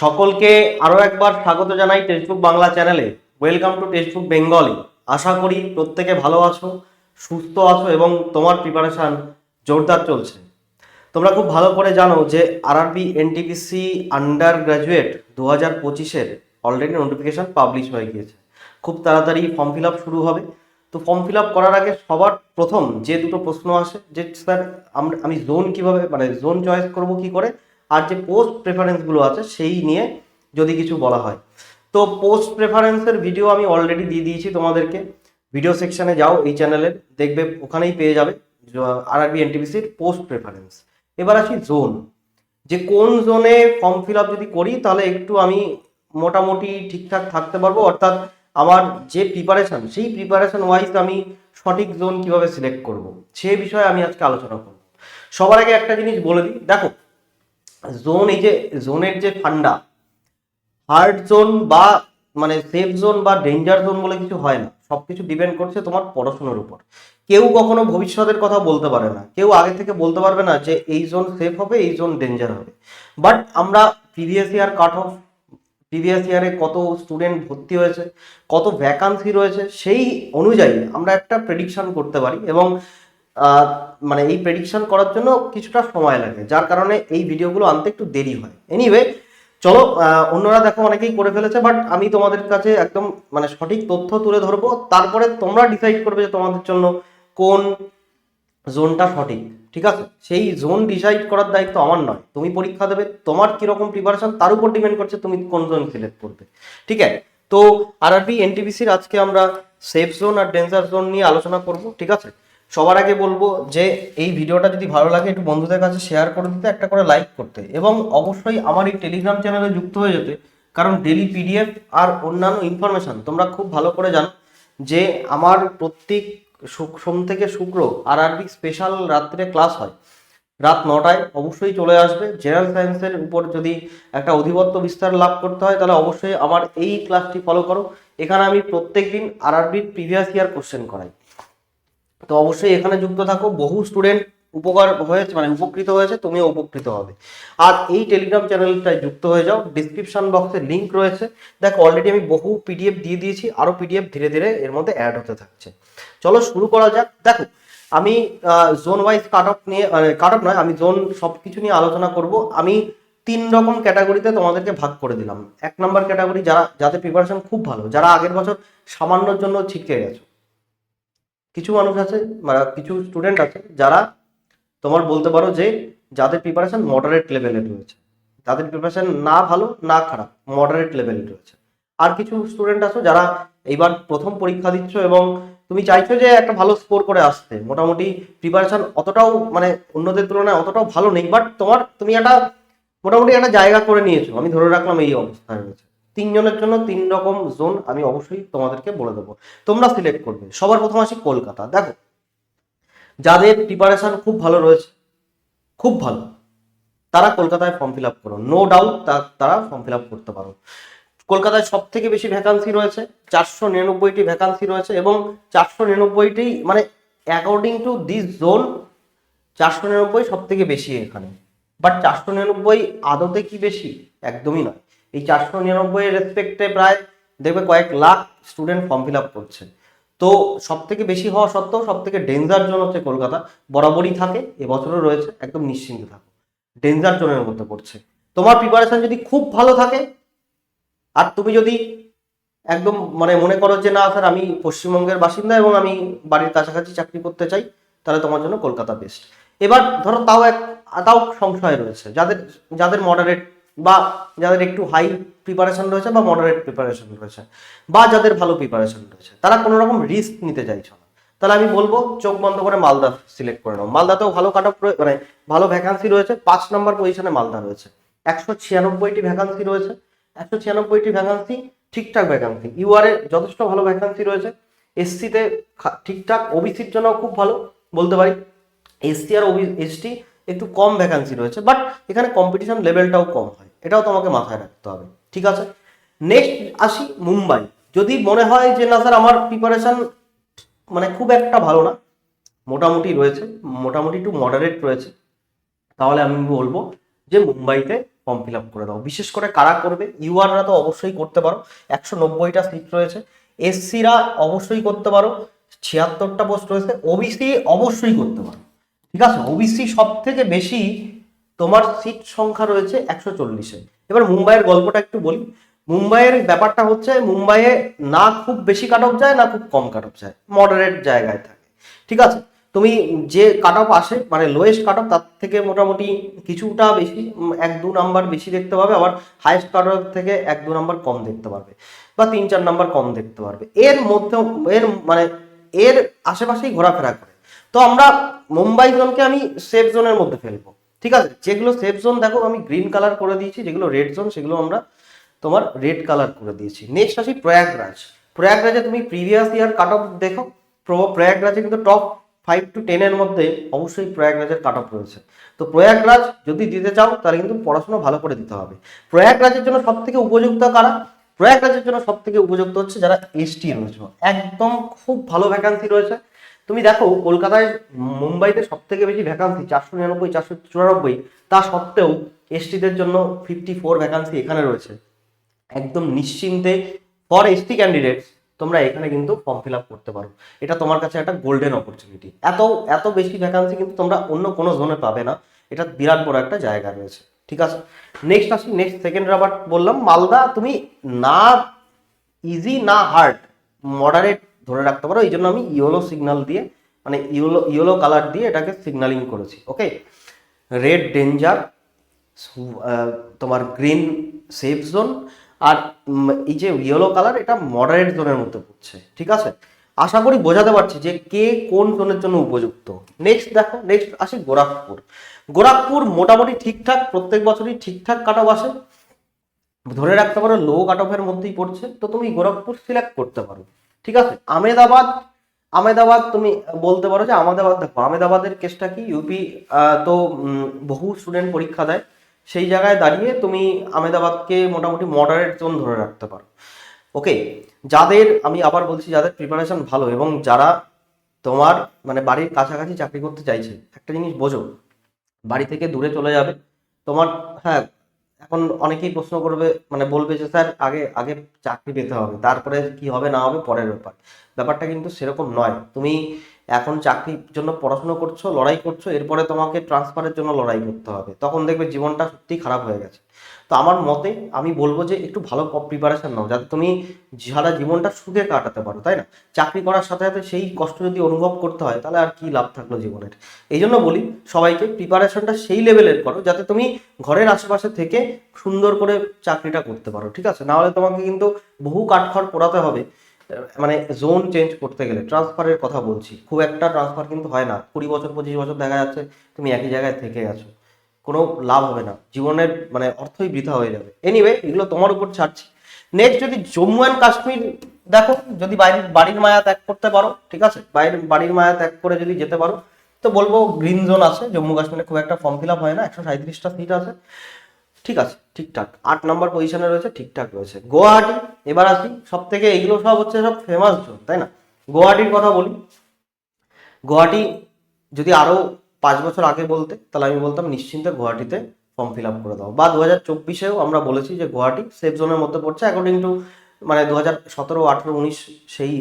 সকলকে আরও একবার স্বাগত জানাই টেক্সটবুক বাংলা চ্যানেলে। Welcome to textbook Bengali. আশা করি প্রত্যেকে ভালো আছো, সুস্থ আছো এবং তোমার প্রিপারেশান জোরদার চলছে। তোমরা খুব ভালো করে জানো যে আরআরবি এনটিপিসি আন্ডার গ্র্যাজুয়েট দু হাজার পঁচিশের অলরেডি নোটিফিকেশান পাবলিশ হয়ে গিয়েছে। খুব তাড়াতাড়ি ফর্ম ফিল আপ শুরু হবে। তো ফর্ম ফিল আপ করার আগে সবার প্রথম যে দুটো প্রশ্ন আসে, যে স্যার, আমরা আমি জোন কীভাবে মানে জোন চয়েস করব কি করে আর যে পোস্ট প্রেফারেন্সগুলো আছে সেই নিয়ে যদি কিছু বলা হয়। তো পোস্ট প্রেফারেন্সের ভিডিও আমি অলরেডি দিয়ে দিয়েছি তোমাদেরকে। ভিডিও সেকশানে যাও এই চ্যানেলের দেখবে ওখানেই পেয়ে যাবে আরআরবি এনটিপিসির পোস্ট প্রেফারেন্স এবার আসি জোন যে কোন জোনে ফর্ম ফিল আপ যদি করি, তাহলে একটু আমি মোটামুটি ঠিকঠাক থাকতে পারব। অর্থাৎ আমার যে প্রিপারেশন সেই প্রিপারেশন ওয়াইজ আমি সঠিক জোন কীভাবে সিলেক্ট করব, সে বিষয়ে আমি আজকে আলোচনা করব। সবার আগে একটা জিনিস বলে দিই। দেখো জোন এই যে জোনের যে ফান্ডা হার্ড জোন বা মানে সেফ জোন বা ডেঞ্জার জোন বলে কিছু হয় না। সব কিছু ডিপেন্ড করছে তোমার পড়াশোনার উপর। কেউ কখনো ভবিষ্যতের কথা বলতে পারে না। কেউ আগে থেকে বলতে পারবে না যে এই জোন সেফ হবে, এই জোন ডেঞ্জার হবে। বাট আমরা previous year cut off previous ইয়ারে কত স্টুডেন্ট ভর্তি হয়েছে, কত ভ্যাকান্সি রয়েছে, সেই অনুযায়ী আমরা একটা প্রেডিকশন করতে পারি। এবং মানে এই প্রেডিকশন করার জন্য কিছুটা সময় লাগে, যার কারণে এই ভিডিওগুলো আনতে একটু দেরি হয়। এনিওয়ে চলো অন্যরা দেখো অনেকেই করে ফেলেছে বাট আমি তোমাদের কাছে একদম মানে সঠিক তথ্য তুলে ধরবো। তারপরে তোমরা ডিসাইড করবে যে তোমাদের জন্য কোন জোনটা সঠিক, ঠিক আছে? সেই জোন ডিসাইড করার দায়িত্ব আমার নয়। তুমি পরীক্ষা দেবে, তোমার কীরকম প্রিপারেশন তার উপর ডিপেন্ড করছে তুমি কোন জোন সিলেক্ট করবে, ঠিক আছে? তো আর আরআরবি এনটিপিসির আজকে আমরা সেফ জোন আর ডেঞ্জার জোন নিয়ে আলোচনা করব, ঠিক আছে? সবার আগে বলব যে এই ভিডিওটা যদি ভালো লাগে, একটু বন্ধুদের কাছে শেয়ার করে দিতে, একটা করে লাইক করতে। এবং অবশ্যই আমার এই টেলিগ্রাম চ্যানেলে যুক্ত হয়ে যেতে, কারণ ডেলি পিডিএফ আর অন্যান্য ইনফরমেশন তোমরা খুব ভালো করে জানো যে আমার প্রত্যেক সোম থেকে শুক্র আর আরবি স্পেশাল রাত্রে ক্লাস হয়। রাত নটায় অবশ্যই চলে আসবে। জেনারেল সায়েন্সের উপর যদি একটা অধিপত্য বিস্তার লাভ করতে হয়, তাহলে অবশ্যই আমার এই ক্লাসটি ফলো করো। এখানে আমি প্রত্যেক দিন আর আরবির প্রিভিয়াস ইয়ার কোশ্চেন করাই। তো অবশ্যই এখানে যুক্ত থাকো, বহু স্টুডেন্ট উপকার হয়েছে মানে উপকৃত হয়েছে, তুমিও উপকৃত হবে। আর এই টেলিগ্রাম চ্যানেলটায় যুক্ত হয়ে যাও ডিসক্রিপশন বক্সে লিংক রয়েছে। দেখো অলরেডি আমি বহু পিডিএফ দিয়ে দিয়েছি আরও পিডিএফ ধীরে ধীরে এর মধ্যে অ্যাড হতে থাকছে। চলো শুরু করা যাক। দেখো, আমি জোন ওয়াইজ কাট অফ নিয়ে কাট অফ নয়, আমি জোন সব কিছু নিয়ে আলোচনা করব। আমি তিন রকম ক্যাটাগরিতে তোমাদেরকে ভাগ করে দিলাম। এক নম্বর ক্যাটাগরি যারা, যাদের প্রিপারেশন খুব ভালো, যারা আগের বছর সামান্যর জন্য ছিটকে গেছো। কিছু মানুষ আছে মানে কিছু স্টুডেন্ট আছে, যারা তোমার বলতে পারো যে যাদের প্রিপারেশন মডারেট লেভেলে রয়েছে। তাদের প্রিপারেশন না ভালো, না খারাপ মডারেট লেভেলে রয়েছে। আর কিছু স্টুডেন্ট আছো যারা এইবার প্রথম পরীক্ষা দিচ্ছ এবং তুমি চাইছো যে একটা ভালো স্কোর করে আসতে। মোটামুটি প্রিপারেশন অতটাও মানে অন্যদের তুলনায় অতটাও ভালো নেই বাট তোমার, তুমি একটা মোটামুটি একটা জায়গা করে নিয়েছো। আমি ধরে রাখলাম এই অবস্থায় রয়েছে। তিনজনের জন্য তিন রকম জোন আমি অবশ্যই তোমাদেরকে বলে দেবো। তোমরা সিলেক্ট করবে। সবার প্রথম আসি কলকাতা। দেখো, যাদের প্রিপারেশন খুব ভালো রয়েছে, খুব ভালো, তারা কলকাতায় ফর্ম ফিল আপ করো। নো ডাউট তারা ফর্ম ফিল আপ করতে পারো। কলকাতায় সব থেকে বেশি ভ্যাকান্সি রয়েছে, চারশো নিরানব্বইটি ভ্যাকান্সি রয়েছে এবং চারশো নিরানব্বইটি মানে অ্যাকর্ডিং টু দিস জোন চারশো নিরানব্বই সব থেকে বেশি এখানে। বাট চারশো নিরানব্বই আদতে কি বেশি? একদমই নয়। এই চারশো নিরানব্বই রেসপেক্টে প্রায় দেখবে কয়েক lakh student form fill up করছে। তো সব থেকে বেশি হওয়া সত্ত্বেও সব থেকে ডেঞ্জার জোন হচ্ছে কলকাতা। বরাবরই থাকে, এবছরও রয়েছে, একদম নিশ্চিন্তে থাকো। ডেঞ্জার জোনের মধ্যে পড়ছে। তোমার প্রিপারেশন যদি খুব ভালো থাকে, আর তুমি যদি একদম মানে মনে করো যে, না স্যার আমি পশ্চিমবঙ্গের বাসিন্দা এবং আমি বাড়ির কাছাকাছি চাকরি করতে চাই, তাহলে তোমার জন্য কলকাতা বেস্ট এবার ধরো তাও এক, তাও সংশয় রয়েছে। যাদের যাদের মডারেট বা যাদের একটু হাই প্রিপারেশন রয়েছে বা মডারেট প্রিপারেশন রয়েছে বা যাদের ভালো প্রিপারেশন রয়েছে, তারা কোনো রকম রিস্ক নিতে চাইছে না। তাহলে আমি বলব, চোখ বন্ধ করে মালদা সিলেক্ট করে নাও। মালদাতেও ভালো কাট অফ মানে ভালো ভ্যাকান্সি রয়েছে। পাঁচ নম্বর পজিশনে মালদা রয়েছে। একশো ছিয়ানব্বইটি ভ্যাকান্সি রয়েছে। একশো ছিয়ানব্বইটি ভ্যাকান্সি ঠিকঠাক ভ্যাকান্সি ইউআরএ যথেষ্ট ভালো ভ্যাকান্সি রয়েছে। এসসিতে ঠিকঠাক। ওবিসির জন্য খুব ভালো, বলতে পারি। এসসি আর ওবি এসটি একটু কম ভ্যাকান্সি রয়েছে। বাট এখানে কম্পিটিশন লেভেলটাও কম হয়। এটাও তোমাকে মাথায় রাখতে হবে, ঠিক আছে? নেক্সট আসি মুম্বাই। যদি মনে হয় যে, না স্যার, আমার প্রিপারেশন মানে খুব একটা ভালো না, মোটামুটি রয়েছে, মোটামুটি একটু মডারেট রয়েছে, তাহলে আমি বলব যে মুম্বাইতে ফর্ম ফিল আপ করে দাও। বিশেষ করে কারা করবে? ইউআররা তো অবশ্যই করতে পারো, একশো নব্বইটা সিট রয়েছে। এসসিরা অবশ্যই করতে পারো, ছিয়াত্তরটা পোস্ট রয়েছে ওবিসি অবশ্যই করতে পারো, ঠিক আছে? ওবিসি সব থেকে বেশি তোমার সিট সংখ্যা রয়েছে একশো চল্লিশে। এবার মুম্বাইয়ের গল্পটা একটু বলি। মুম্বাইয়ের ব্যাপারটা হচ্ছে, মুম্বাইয়ে না খুব বেশি কাট অফ যায়, না খুব কম কাট অফ যায়। মডারেট জায়গায় থাকে। ঠিক আছে? তুমি যে কাট অফ আসে মানে লোয়েস্ট কাট অফ তার থেকে মোটামুটি কিছুটা বেশি এক দু নাম্বার বেশি দেখতে পাবে। আবার হাইয়েস্ট কাট অফ থেকে এক দু নাম্বার কম দেখতে পারবে। বা তিন চার নাম্বার কম দেখতে পারবে। এর মধ্যে, এর মানে এর আশেপাশেই ঘোরাফেরা করে। তো আমরা মুম্বাই জোনকে আমি সেফ জোনের মধ্যে ফেলব। ঠিক আছে? যেগুলো সেফ জোন দেখো আমি গ্রিন কালার করে দিয়েছি, যেগুলো রেড জোন সেগুলো আমরা তোমার রেড কালার করে দিয়েছি। নেক্সট আসি প্রয়াগরাজ প্রয়াগরাজে তুমি প্রিভিয়াস ইয়ার কাট অফ দেখো, প্র- প্রয়াগরাজে কিন্তু টপ ফাইভ টু টেনের মধ্যে অবশ্যই প্রয়াগরাজের কাট অফ রয়েছে। তো প্রয়াগরাজ যদি দিতে চাও, তাহলে কিন্তু পড়াশোনা ভালো করে দিতে হবে। প্রয়াগরাজের জন্য সব থেকে উপযুক্ত কারা? প্রয়াগরাজের জন্য সব থেকে উপযুক্ত হচ্ছে যারা এসটি রয়েছে। একদম খুব ভালো ভ্যাকান্সি রয়েছে। তুমি দেখো, কলকাতায় মুম্বাইতে সব থেকে বেশি ভ্যাকান্সি চারশো নিরানব্বই, চারশো চুরানব্বই। তা সত্ত্বেও এসটিদের জন্য ফিফটি ফোর ভ্যাকান্সি এখানে রয়েছে। একদম নিশ্চিন্তে ফর এসটি ক্যান্ডিডেটস তোমরা এখানে কিন্তু ফর্ম ফিল আপ করতে পারো। এটা তোমার কাছে একটা গোল্ডেন অপরচুনিটি এত এত বেশি ভ্যাকান্সি কিন্তু তোমরা অন্য কোনো জোনে পাবে না। এটা বিরাট বড় একটা জায়গা রয়েছে। ঠিক আছে? নেক্সট আসি নেক্সট সেকেন্ড রাবার বললাম, মালদা তুমি না ইজি না হার্ড মডারেট ধরে রাখতে পারো এই জন্য আমি ইয়েলো সিগন্যাল দিয়ে মানে ইয়েলো ইয়েলো কালার দিয়ে এটাকে সিগন্যালিং করেছি ওকে রেড ডেঞ্জার তোমার গ্রিন সেফ জোন আর এই যে ইয়েলো কালার এটা মডারেট জোনের মধ্যে পড়ছে, ঠিক আছে? আশা করি বোঝাতে পারছি যে কে কোন জোনের জন্য উপযুক্ত। নেক্সট দেখো নেক্সট আসে গোরাখপুর। গোরাখপুর মোটামুটি ঠিকঠাক, প্রত্যেক বছরই ঠিকঠাক কাট অফ আসে। ধরে রাখতে পারো লো কাট অফের মধ্যেই পড়ছে, তো তুমি গোরখপুর সিলেক্ট করতে পারো। ঠিক আছে? আমেদাবাদ আমেদাবাদ তুমি বলতে পারো যে আমেদাবাদ দেখো আমেদাবাদের কেসটা কি? ইউপি তো বহু স্টুডেন্ট পরীক্ষা দেয়। সেই জায়গায় দাঁড়িয়ে তুমি আমেদাবাদকে মোটামুটি মডারেট জোন ধরে রাখতে পারো। ওকে যাদের, আমি আবার বলছি যাদের প্রিপারেশন ভালো এবং যারা তোমার মানে বাড়ির কাছাকাছি চাকরি করতে চাইছে, একটা জিনিস বোঝো, বাড়ি থেকে দূরে চলে যাবে। তোমার হ্যাঁ এখন অনেকেই প্রশ্ন করবে মানে বলবে যে, স্যার, আগে আগে চাকরি পেতে হবে, তারপরে কি হবে না হবে পরের ব্যাপার। ব্যাপারটা কিন্তু সেরকম নয়। তুমি এখন চাকরির জন্য পড়াশোনা করছ, লড়াই করছ, এরপরে তোমাকে ট্রান্সফারের জন্য লড়াই করতে হবে। তখন দেখবে জীবনটা সত্যি খারাপ হয়ে গেছে। তো আমার মতে আমি বলব যে একটু ভালো প্রিপারেশন নাও, যাতে তুমি সারা জীবনটা সুখে কাটাতে পারো, তাই না? চাকরি করার সাথে সাথে সেই কষ্ট যদি অনুভব করতে হয়, তাহলে আর কি লাভ থাকল জীবনের? এই জন্য বলি, সবাইকে প্রিপারেশনটা সেই লেভেলের করো, যাতে তুমি ঘরের আশেপাশে থেকে সুন্দর করে চাকরিটা করতে পারো, ঠিক আছে? নাহলে তোমাকে কিন্তু বহু কাঠখড় পোড়াতে হবে। মানে জোন চেঞ্জ করতে গেলে ট্রান্সফারের কথা বলছি, খুব একটা ট্রান্সফার কিন্তু হয় না। কুড়ি বছর, পঁচিশ বছর দেখা যাচ্ছে তুমি একই জায়গায় থেকে গেছো। কোনো লাভ হবে না। জীবনের মানে অর্থই বৃথা হয়ে যাবে। এনিওয়ে এগুলো তোমার উপর ছাড়ছি। নেক্সট যদি জম্মু অ্যান্ড কাশ্মীর দেখো, যদি বাড়ির বাড়ির মায়া ত্যাগ করতে পারো, ঠিক আছে? বাইরের, বাড়ির মায়া ত্যাগ করে যদি যেতে পারো, তো বলব গ্রিন জোন আছে। জম্মু কাশ্মীরে খুব একটা ফর্ম ফিল আপ হয় না। একশো সাঁত্রিশটা সিট আছে। ঠিক আছে, ঠিকঠাক। আট নম্বর পজিশনে রয়েছে, ঠিকঠাক রয়েছে। গুয়াহাটি, এবার আসি সব থেকে এগুলো সব হচ্ছে সব ফেমাস জোন, তাই না? গুয়াহাটির কথা বলি। গুয়াহাটি যদি আরও পাঁচ বছর আগে বলতে, তাহলে আমি বলতাম নিশ্চিন্তে গুয়াহাটিতে ফর্ম ফিল আপ করে দাও। বা দু হাজার চব্বিশেও আমরা বলেছি যে গুয়াহাটি সেফ জোনের মধ্যে পড়ছে অ্যাকর্ডিং টু মানে দু হাজার সতেরো, আঠেরো, উনিশ, সেই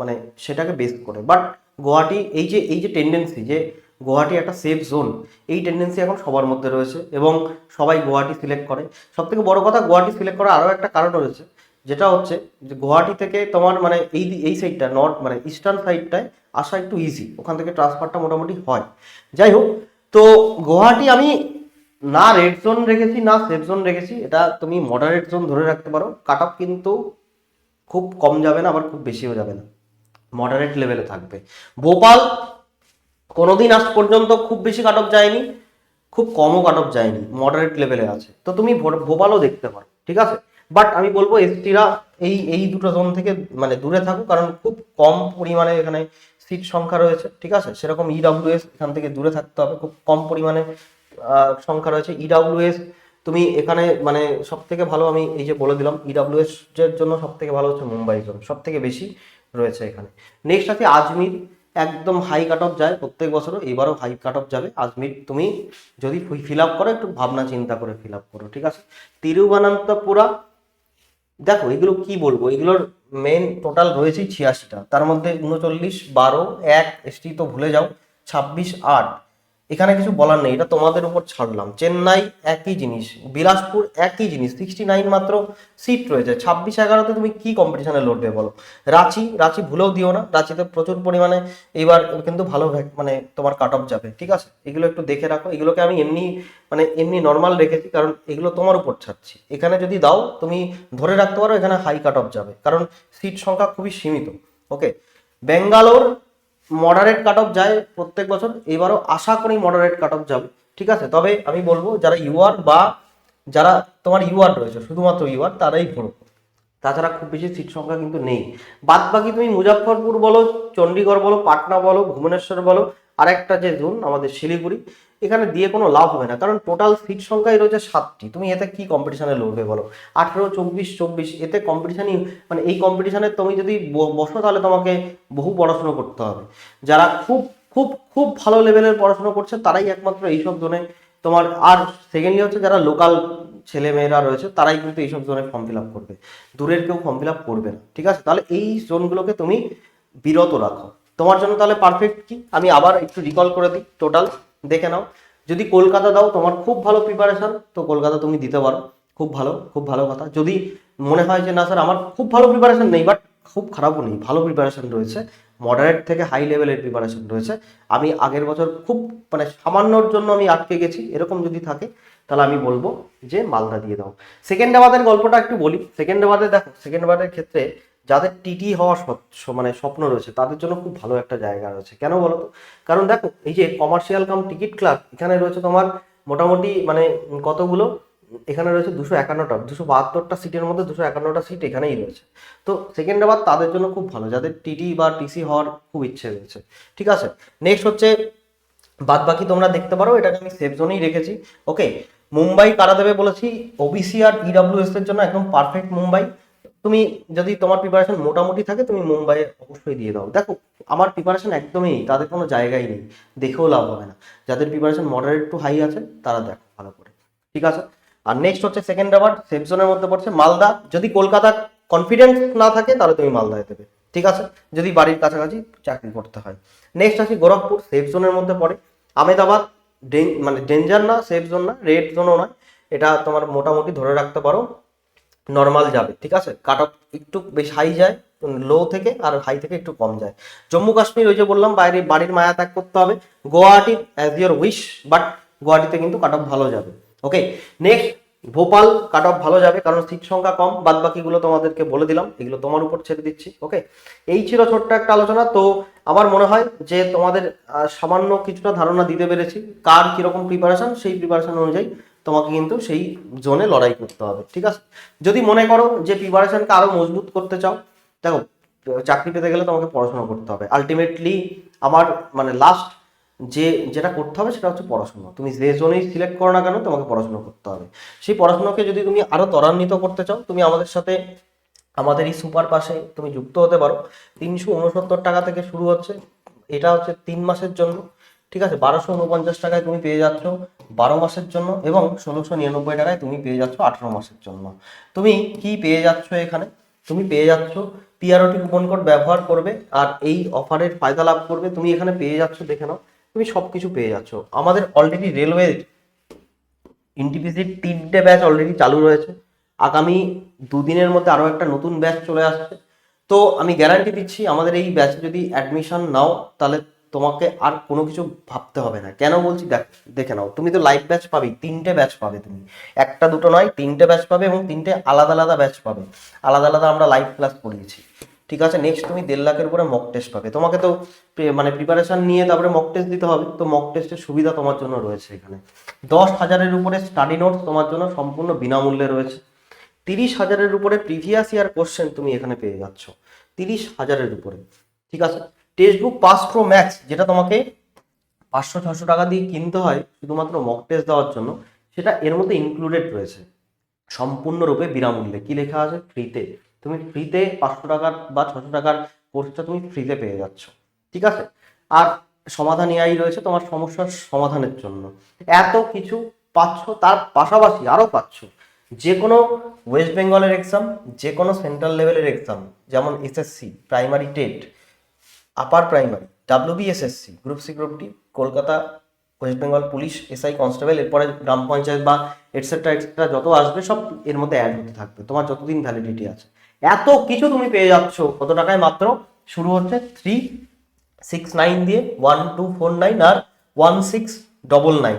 মানে সেটাকে বেস করে। বাট গুয়াহাটি, এই যে এই যে টেন্ডেন্সি যে গুয়াহাটি একটা সেফ জোন এই টেন্ডেন্সি এখন সবার মধ্যে রয়েছে এবং সবাই গুয়াহাটি সিলেক্ট করে। সব থেকে বড় কথা, গুয়াহাটি সিলেক্ট করার আরও একটা কারণ রয়েছে, যেটা হচ্ছে যে গুয়াহাটি থেকে তোমার মানে এই এই সাইডটা নর্থ মানে ইস্টার্ন সাইডটায় আসা একটু ইজি ওখান থেকে ট্রান্সফারটা মোটামুটি হয়। যাই হোক, তো গুয়াহাটি আমি না রেড জোন রেখেছি, না সেফ জোন রেখেছি, এটা তুমি মডারেট জোন ধরে রাখতে পারো। কাট অফ কিন্তু খুব কম যাবে না, আবার খুব বেশিও যাবে না। মডারেট লেভেলে থাকবে। ভোপাল কোনোদিন আজ পর্যন্ত খুব বেশি কাট অফ যায়নি, খুব কমও কাট অফ যায়নি মডারেট লেভেলে আছে। তো তুমি ভোপালও দেখতে পারো, ঠিক আছে? বাট আমি বলব এসটিরা এই এই দুটো জোন থেকে মানে দূরে থাকুক, কারণ খুব কম পরিমাণে এখানে সিট সংখ্যা রয়েছে, ঠিক আছে? সেরকম ইডাব্লিউএস এখান থেকে দূরে থাকতে হবে, খুব কম পরিমাণে সংখ্যা রয়েছে। ইডাব্লিউএস তুমি এখানে মানে সব থেকে ভালো আমি এই যে বলে দিলাম ইডাব্লিউএস এর জন্য সব থেকে ভালো হচ্ছে মুম্বাই জোন সব থেকে বেশি রয়েছে এখানে। নেক্সট আছে আজমির। একদম হাই কাট অফ যায় প্রত্যেক বছরও, এবারও হাই কাট অফ যাবে। আজমির তুমি যদি ফিল আপ করো, একটু ভাবনা চিন্তা করে ফিল আপ করো, ঠিক আছে? তিরুবনন্তপুরা, দেখো, এগুলো কি বলব? এগুলোর মেন টোটাল রয়েছে ছিয়াশিটা। তার মধ্যে উনচল্লিশ, বারো, এক এসটি তো ভুলে যাও, ছাব্বিশ, আট। এখানে কিছু বলার নেই, এটা তোমাদের উপর ছাড়লাম। চেন্নাই একই জিনিস, বিলাসপুর একই জিনিস সিক্সটি নাইন মাত্র সিট রয়েছে। ছাব্বিশ এগারোতে তুমি কি কম্পিটিশনে লড়বে বলো? রাঁচি রাঁচি ভুলেও দিও না, রাঁচিতে প্রচুর পরিমাণে এবার কিন্তু ভালো মানে তোমার কাট অফ যাবে, ঠিক আছে? এগুলো একটু দেখে রাখো, এগুলোকে আমি এমনি মানে এমনি নর্মাল রেখেছি, কারণ এগুলো তোমার উপর ছাড়ছি। এখানে যদি দাও, তুমি ধরে রাখতে পারো, এখানে হাই কাট অফ যাবে, কারণ সিট সংখ্যা খুবই সীমিত okay Bangalore moderate cut off যায় প্রত্যেক বছর এবারও আশা করি মডারেট কাট অফ যাবে, ঠিক আছে? তবে আমি বলব, যারা ইউআর বা যারা তোমার ইউআর রয়েছে, শুধুমাত্র ইউআর তারাই ভরো তাছাড়া খুব বেশি সিট সংখ্যা কিন্তু নেই। বাদ বাকি তুমি মুজাফরপুর বলো চণ্ডীগড় বলো, পাটনা বলো, ভুবনেশ্বর বলো আর একটা যে জোন আমাদের শিলিগুড়ি এখানে দিয়ে কোনো লাভ হবে না। কারণ টোটাল সিট সংখ্যাই রয়েছে সাতটি। তুমি এতে কি কম্পিটিশানে লড়বে বলো? আঠেরো, চব্বিশ চব্বিশ, এতে কম্পিটিশানই মানে এই কম্পিটিশানে তুমি যদি বসো তাহলে তোমাকে বহু পড়াশুনো করতে হবে। যারা খুব খুব খুব ভালো লেভেলের পড়াশুনো করছে, তারাই একমাত্র এইসব জোনে তোমার, আর সেকেন্ডলি হচ্ছে যারা লোকাল ছেলে মেয়েরা রয়েছে, তারাই কিন্তু এইসব জোনে ফর্ম ফিল আপ করবে। দূরের কেউ ফর্ম ফিল আপ করবে না, ঠিক আছে? তাহলে এই জোনগুলোকে তুমি বিরত রাখো। তোমার জন্য তাহলে পারফেক্ট কি? আমি আবার একটু রিকল করে দিই টোটাল দেখে নাও। যদি কলকাতা দাও, তোমার খুব ভালো প্রিপারেশন তো কলকাতা তুমি দিতে পারো। খুব ভালো খুব ভালো কথা। যদি মনে হয় যে, না স্যার আমার খুব ভালো প্রিপারেশন নেই বাট খুব খারাপও নেই, ভালো প্রিপারেশন রয়েছে মডারেট থেকে হাই লেভেলের প্রিপারেশন রয়েছে, আমি আগের বছর খুব মানে সামান্যর জন্য আমি আটকে গেছি, এরকম যদি থাকে, তাহলে আমি বলব যে, মালদা দিয়ে দাও। সেকেন্ডাবাদের গল্পটা একটু বলি। সেকেন্ডাবাদে দেখো সেকেন্ডাবাদের ক্ষেত্রে যাদের টিটি হওয়ার মানে স্বপ্ন রয়েছে, তাদের জন্য খুব ভালো একটা জায়গা রয়েছে। কেন বলো তো? কারণ দেখো, এই যে কমার্শিয়াল কাম টিকিট ক্লাব এখানে রয়েছে তোমার মোটামুটি মানে কতগুলো? এখানে রয়েছে দুশো একান্নটা, দুশো বাহাত্তরটা সিটের মধ্যে দুশো একান্নটা সিট এখানেই রয়েছে। তো সেকেন্ডাবাদ তাদের জন্য খুব ভালো, যাদের টিটি বা টিসি হওয়ার খুব ইচ্ছে রয়েছে। ঠিক আছে? নেক্সট হচ্ছে বাদ বাকি তোমরা দেখতে পারো, এটাকে আমি সেফ জোনেই রেখেছি। ওকে মুম্বাই কারা দেবে বলেছি? ওবিসি আর ইডাব্লিউএস এর জন্য একদম পারফেক্ট মুম্বাই। তুমি যদি তোমার প্রিপারেশন মোটামুটি থাকে, তুমি মুম্বাইয়ে অবশ্যই দিয়ে দাও। দেখো, আমার প্রিপারেশন একদমই নেই, তাদের কোনো জায়গাই নেই। দেখেও লাভ হবে না। যাদের প্রিপারেশন মডারেট টু হাই আছে, তারা দেখো ভালো করে। ঠিক আছে? আর নেক্সট হচ্ছে সেকেন্ড আবার সেফ জোনের মধ্যে পড়ছে মালদা। যদি কলকাতা কনফিডেন্স না থাকে, তাহলে তুমি মালদায় দেবে। ঠিক আছে? যদি বাড়ির কাছাকাছি চাকরি করতে হয়। নেক্সট আছে গোরখপুর সেফ জোনের মধ্যে পড়ে। আমেদাবাদ মানে ডেঞ্জার না সেফ জোন না রেড জোনও নয়। এটা তোমার মোটামুটি ধরে রাখতে পারো। নর্মাল যাবে, ঠিক আছে? কাট অফ একটু বেশ হাই যায় লো থেকে আর হাই থেকে একটু কম যায়। জম্মু কাশ্মীর ওই যে বললাম, বাইরে, বাড়ির মায়া ত্যাগ করতে হবে। Guwahati as your wish but গুয়াহাটিতে কিন্তু কাট অফ ভালো যাবে okay next Bhopal cut off ভালো যাবে, কারণ সিট সংখ্যা কম। বাদ বাকিগুলো তোমাদেরকে বলে দিলাম, এগুলো তোমার উপর ছেড়ে দিচ্ছি ওকে এই ছিল ছোট্ট একটা আলোচনা। তো আমার মনে হয় যে তোমাদের সামান্য কিছুটা ধারণা দিতে পেরেছি, কার কীরকম প্রিপারেশন সেই প্রিপারেশন অনুযায়ী তোমাকে কিন্তু সেই জোনে লড়াই করতে হবে, ঠিক আছে? যদি মনে করো যে প্রিপারেশনকে আরও মজবুত করতে চাও, দেখো, চাকরি পেতে গেলে তোমাকে পড়াশোনা করতে হবে। আলটিমেটলি আমার মানে লাস্ট যে, যেটা করতে হবে সেটা হচ্ছে পড়াশোনা। তুমি যে জোনেই সিলেক্ট করো না কেন, তোমাকে পড়াশোনা করতে হবে। সেই পড়াশোনাকে যদি তুমি আরও ত্বরান্বিত করতে চাও, তুমি আমাদের সাথে, আমাদের এই সুপার পাশে তুমি যুক্ত হতে পারো। তিনশো উনসত্তর টাকা থেকে শুরু হচ্ছে, এটা হচ্ছে তিন মাসের জন্য। ঠিক আছে, বারোশো উনপঞ্চাশ টাকায় তুমি পেয়ে যাচ্ছ বারো মাসের জন্য এবং ষোলোশো নিরানব্বই টাকায় তুমি পেয়ে যাচ্ছ আঠারো মাসের জন্য। তুমি কি পেয়ে যাচ্ছ এখানে? তুমি পেয়ে যাচ্ছ পিআরওটি কুপন কোড ব্যবহার করবে আর এই অফারের ফায়দা লাভ করবে। তুমি এখানে পেয়ে যাচ্ছ, দেখে নাও, তুমি সব কিছু পেয়ে যাচ্ছ। আমাদের অলরেডি রেলওয়ে এনটিপিসির তিনটে ব্যাচ অলরেডি চালু রয়েছে। আগামী দুদিনের মধ্যে আরও একটা নতুন ব্যাচ চলে আসছে। তো আমি গ্যারান্টি দিচ্ছি, আমাদের এই ব্যাচে যদি অ্যাডমিশন নাও, তাহলে তোমাকে আর কোনো কিছু ভাবতে হবে না। কেন বলছি? দেখ, দেখে নাও, তুমি তো লাইভ ব্যাচ পাবেই, তিনটে ব্যাচ পাবে তুমি। একটা দুটো নয়, তিনটে ব্যাচ পাবে এবং তিনটে আলাদা আলাদা ব্যাচ পাবে। আলাদা আলাদা আমরা লাইভ ক্লাস করিয়েছি। ঠিক আছে? নেক্সট তুমি দেড় লাখের উপরে মক টেস্ট পাবে। তোমাকে তো মানে প্রিপারেশন নিয়ে তারপরে মক টেস্ট দিতে হবে। তো মক টেস্টের সুবিধা তোমার জন্য রয়েছে এখানে। দশ হাজারের উপরে স্টাডি নোটস তোমার জন্য সম্পূর্ণ বিনামূল্যে রয়েছে। তিরিশ হাজারের উপরে প্রিভিয়াস ইয়ার কোশ্চেন তুমি এখানে পেয়ে যাচ্ছ। তিরিশ হাজারের উপরে। ঠিক আছে? Textbook pass pro max যেটা তোমাকে পাঁচশো ছশো টাকা দিয়ে কিনতে হয় শুধুমাত্র মক টেস্ট দেওয়ার জন্য, সেটা এর মধ্যে ইনক্লুডেড রয়েছে। সম্পূর্ণরূপে বিনামূল্যে। কি লেখা আছে? ফ্রিতে তুমি ফ্রিতে পাঁচশো টাকার বা ছশো টাকার কোর্সটা তুমি ফ্রিতে পেয়ে যাচ্ছ। ঠিক আছে? আর সমাধান এআই রয়েছে তোমার সমস্যার সমাধানের জন্য। এত কিছু পাচ্ছ, তার পাশাপাশি আরও পাচ্ছ। যে কোনো ওয়েস্ট বেঙ্গলের এক্সাম যে কোনো সেন্ট্রাল লেভেলের এক্সাম যেমন SSC primary TET upper primary WBSSC group C group D Kolkata West Bengal police SI constable এরপরে গ্রাম পঞ্চায়েত বা এটসেট্রা এটসেট্রা যত আসবে সব এর মধ্যে অ্যাড হতে থাকবে। তোমার যতদিন ভ্যালিডিটি আছে। এত কিছু তুমি পেয়ে যাচ্ছ, কত টাকায় মাত্র? শুরু হচ্ছে থ্রি সিক্স নাইন দিয়ে ওয়ান টু ফোর নাইন আর ওয়ান সিক্স ডবল নাইন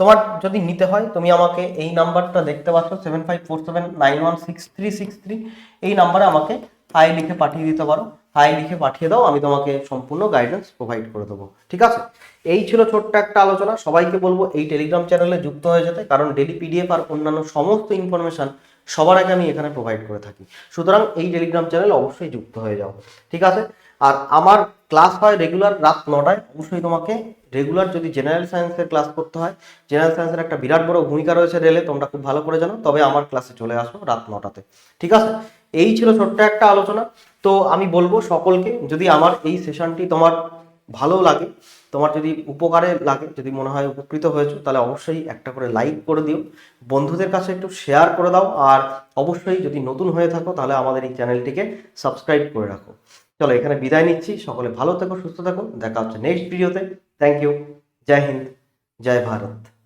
তোমার যদি নিতে হয়, তুমি আমাকে এই নাম্বারটা দেখতে পাচ্ছ seven five four seven nine one six three six three এই নাম্বারে আমাকে হাই লিখে পাঠিয়ে দিতে পারো। হাই লিখে পাঠিয়ে দাও, আমি তোমাকে সম্পূর্ণ গাইডেন্স প্রোভাইড করে দেবো। ঠিক আছে? এই ছিল ছোট্ট একটা আলোচনা। সবাইকে বলব, এই টেলিগ্রাম চ্যানেলে যুক্ত হয়ে যেতে, কারণ ডেলি পিডিএফ আর অন্যান্য সমস্ত ইনফরমেশন সবার আগে আমি এখানে প্রোভাইড করে থাকি। সুতরাং এই টেলিগ্রাম চ্যানেলে অবশ্যই যুক্ত হয়ে যাও। ঠিক আছে? আর আমার ক্লাস হয় রেগুলার রাত নটায়। অবশ্যই তোমাকে রেগুলার যদি জেনারেল সায়েন্সের ক্লাস করতে হয় জেনারেল সায়েন্সের একটা বিরাট বড় ভূমিকা রয়েছে রেলে তোমরা খুব ভালো করে জানো। তবে আমার ক্লাসে চলে আসো রাত নটাতে। ঠিক আছে? এই ছিল ছোট্ট একটা আলোচনা। তো আমি বলব সকলকে, যদি আমার এই সেশনটি তোমার ভালো লাগে, তোমার যদি উপকারে লাগে, যদি মনে হয় উপকৃত হয়েছো, তাহলে অবশ্যই একটা করে লাইক করে দিও। বন্ধুদের কাছে একটু শেয়ার করে দাও, আর অবশ্যই যদি নতুন হয়ে থাকো, তাহলে আমাদের এই চ্যানেলটিকে সাবস্ক্রাইব করে রাখো। চলো, এখানে বিদায় নিচ্ছি। সকলে ভালো থেকো, সুস্থ থাকো। দেখা হচ্ছে নেক্সট ভিডিওতে থ্যাংক ইউ জয় হিন্দ, জয় ভারত।